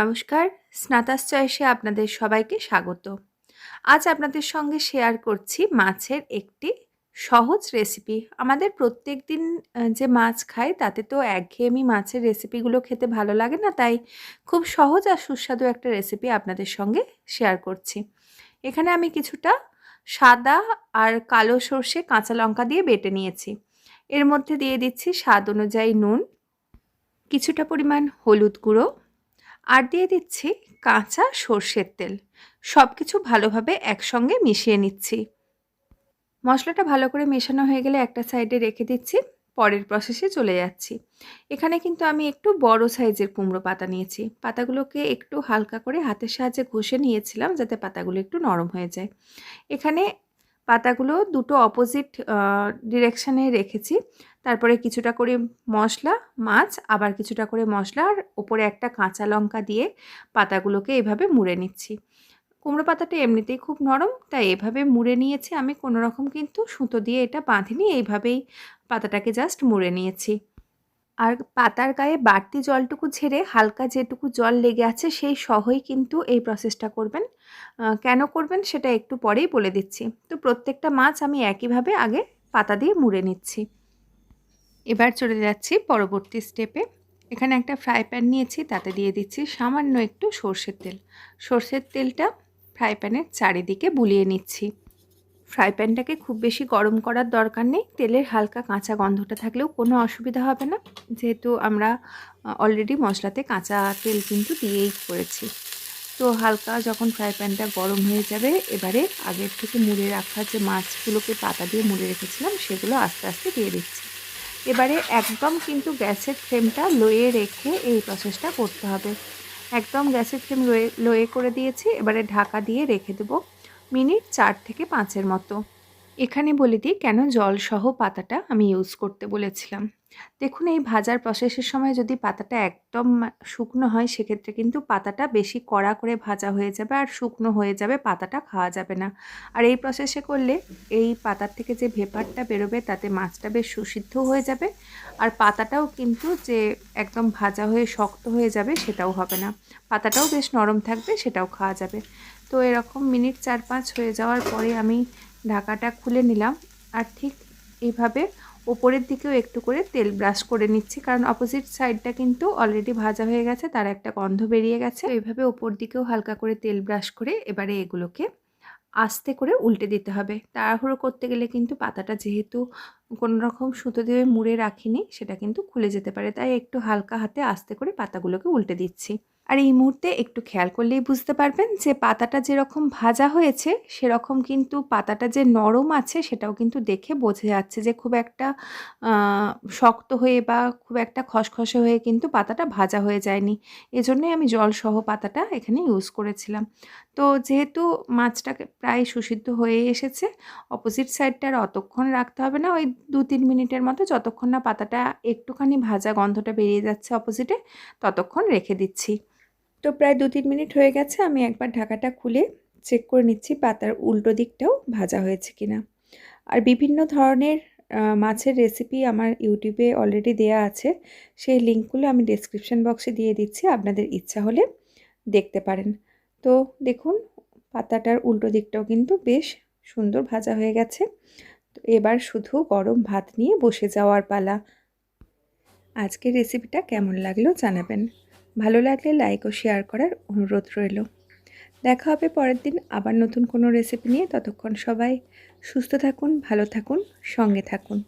নমস্কার স্নাতাস চয়েসে আপনাদের সবাইকে স্বাগত। আজ আপনাদের সঙ্গে শেয়ার করছি মাছের একটি সহজ রেসিপি আমাদের প্রত্যেক দিন যে মাছ খাই, তাতে তো একঘেয়েমি মাছের রেসিপিগুলো খেতে ভালো লাগে না, তাই খুব সহজ আর সুস্বাদু একটা রেসিপি আপনাদের সঙ্গে শেয়ার করছি। এখানে আমি কিছুটা সাদা আর কালো সর্ষে কাঁচা লঙ্কা দিয়ে বেটে নিয়েছি। এর মধ্যে দিয়ে দিচ্ছি স্বাদ অনুযায়ী নুন, কিছুটা পরিমাণ হলুদ গুঁড়ো আর দিয়ে দিচ্ছি কাঁচা সর্ষের তেল। সব কিছু ভালোভাবে একসঙ্গে মিশিয়ে নিচ্ছি। মশলাটা ভালো করে মেশানো হয়ে গেলে একটা সাইডে রেখে দিচ্ছি, পরের প্রসেসে চলে যাচ্ছি। এখানে কিন্তু আমি একটু বড় সাইজের কুমড়ো পাতা নিয়েছি। পাতাগুলোকে একটু হালকা করে হাতের সাহায্যে ঘষে নিয়েছিলাম যাতে পাতাগুলো একটু নরম হয়ে যায়। এখানে পাতাগুলো দুটো অপোজিট ডিরেকশানে রেখেছি। তারপরে কিছুটা করে মশলা, মাছ, আবার কিছুটা করে মশলা, আর ওপরে একটা কাঁচা লঙ্কা দিয়ে পাতাগুলোকে এভাবে মুড়ে নিচ্ছি। কুমড়ো পাতাটা এমনিতেই খুব নরম, তাই এভাবে মুড়ে নিয়েছি। আমি কোনো রকম কিন্তু সুতো দিয়ে এটা বাঁধিনি, এইভাবেই পাতাটাকে জাস্ট মুড়ে নিয়েছি। আর পাতার গায়ে বাড়তি জলটুকু ঝেড়ে হালকা যেটুকু জল লেগে আছে সেই সহই কিন্তু এই প্রসেসটা করবেন। কেন করবেন সেটা একটু পরেই বলে দিচ্ছি। তো প্রত্যেকটা মাছ আমি একইভাবে আগে পাতা দিয়ে মুড়ে নিচ্ছি। এবার চলে যাচ্ছি পরবর্তী স্টেপে এখানে একটা ফ্রাই প্যান নিয়েছি, তাতে দিয়ে দিচ্ছি সামান্য একটু সর্ষের তেল। সর্ষের তেলটা ফ্রাই প্যানের চারিদিকে বুলিয়ে নিচ্ছি। ফ্রাই প্যানটাকে খুব বেশি গরম করার দরকার নেই। তেলের হালকা কাঁচা গন্ধটা থাকলেও কোনো অসুবিধা হবে না। যেহেতু আমরা অলরেডি মশলাতে কাঁচা তেল কিন্তু দিয়েই করেছি। তো হালকা যখন ফ্রাই প্যানটা গরম হয়ে যাবে, এবারে আগের থেকে মুড়ে রাখা যে মাছগুলোকে পাতা দিয়ে মুড়ে রেখেছিলাম, সেগুলো আস্তে আস্তে দিয়ে দিচ্ছি। এবারে একদম কিন্তু গ্যাসের ফ্লেমটা লোয়ে রেখে এই প্রসেসটা করতে হবে। একদম গ্যাসের ফ্লেম লোয়ে লোয়ে করে দিয়েছি, এবারে ঢাকা দিয়ে রেখে দেবো। মিনিট চার থেকে পাঁচের মতো। এখানে বলে দিই কেন জলসহ পাতাটা আমি ইউজ করতে বলেছিলাম। দেখুন, এই ভাজার প্রসেসের সময় যদি পাতাটা একদম শুকনো হয়, সেক্ষেত্রে কিন্তু পাতাটা বেশি কড়া করে ভাজা হয়ে যাবে আর শুকনো হয়ে যাবে, পাতাটা খাওয়া যাবে না। আর এই প্রসেসে করলে এই পাতার থেকে যে ভেপারটা বেরোবে, তাতে মাছটা বেশ সুসিদ্ধ হয়ে যাবে আর পাতাটাও কিন্তু যে একদম ভাজা হয়ে শক্ত হয়ে যাবে, সেটাও হবে না। পাতাটাও বেশ নরম থাকবে, সেটাও খাওয়া যাবে। তো এরকম মিনিট চার পাঁচ হয়ে যাওয়ার পরে আমি ঢাকাটা খুলে নিলাম। আর ঠিক এইভাবে ওপরের দিকেও একটু করে তেল ব্রাশ করে নিচ্ছি। কারণ অপোজিট সাইডটা কিন্তু অলরেডি ভাজা হয়ে গেছে, তার একটা গন্ধ বেরিয়ে গেছে। এইভাবে ওপর দিকেও হালকা করে তেল ব্রাশ করে এবারে এগুলোকে আস্তে করে উল্টে দিতে হবে। তাড়াহুড়ো করতে গেলে কিন্তু পাতাটা যেহেতু কোনো রকম সুতো দিয়ে মুড়ে রাখিনি, সেটা কিন্তু খুলে যেতে পারে। তাই একটু হালকা হাতে আস্তে করে পাতাগুলোকে উল্টে দিচ্ছি। আর এই মুহূর্তে একটু খেয়াল করলেই বুঝতে পারবেন যে পাতাটা যেরকম ভাজা হয়েছে, সেরকম কিন্তু পাতাটা যে নরম আছে সেটাও কিন্তু দেখে বোঝা যাচ্ছে যে খুব একটা শক্ত হয়ে বা খুব একটা খসখসে হয়ে কিন্তু পাতাটা ভাজা হয়ে যায়নি। এজন্যই আমি জলসহ পাতাটা এখানে ইউজ করেছিলাম। তো যেহেতু মাছটাকে প্রায় সুসিদ্ধ হয়ে এসেছে অপোজিট সাইডটা আর অতক্ষণ রাখতে হবে না, ওই দু তিন মিনিটের মতো যতক্ষণ না পাতাটা একটুখানি ভাজা গন্ধটা বেরিয়ে যাচ্ছে অপোজিটে ততক্ষণ রেখে দিচ্ছি। তো প্রায় দু তিন মিনিট হয়ে গেছে, আমি একবার ঢাকাটা খুলে চেক করে নিচ্ছি পাতার উল্টো দিকটাও ভাজা হয়েছে কিনা। আর বিভিন্ন ধরনের মাছের রেসিপি আমার ইউটিউবে অলরেডি দেয়া আছে, সেই লিঙ্কগুলো আমি ডেসক্রিপশন বক্সে দিয়ে দিচ্ছি, আপনাদের ইচ্ছা হলে দেখতে পারেন। তো দেখুন, পাতাটার উল্টো দিকটাও কিন্তু বেশ সুন্দর ভাজা হয়ে গেছে। তো এবার শুধু গরম ভাত নিয়ে বসে যাওয়ার পালা। আজকের রেসিপিটা কেমন লাগল জানাবেন। ভালো লাগলে লাইক ও শেয়ার করার অনুরোধ রইল। দেখা হবে পরের দিন আবার নতুন কোনো রেসিপি নিয়ে। ততক্ষণ সবাই সুস্থ থাকুন, ভালো থাকুন, সঙ্গে থাকুন।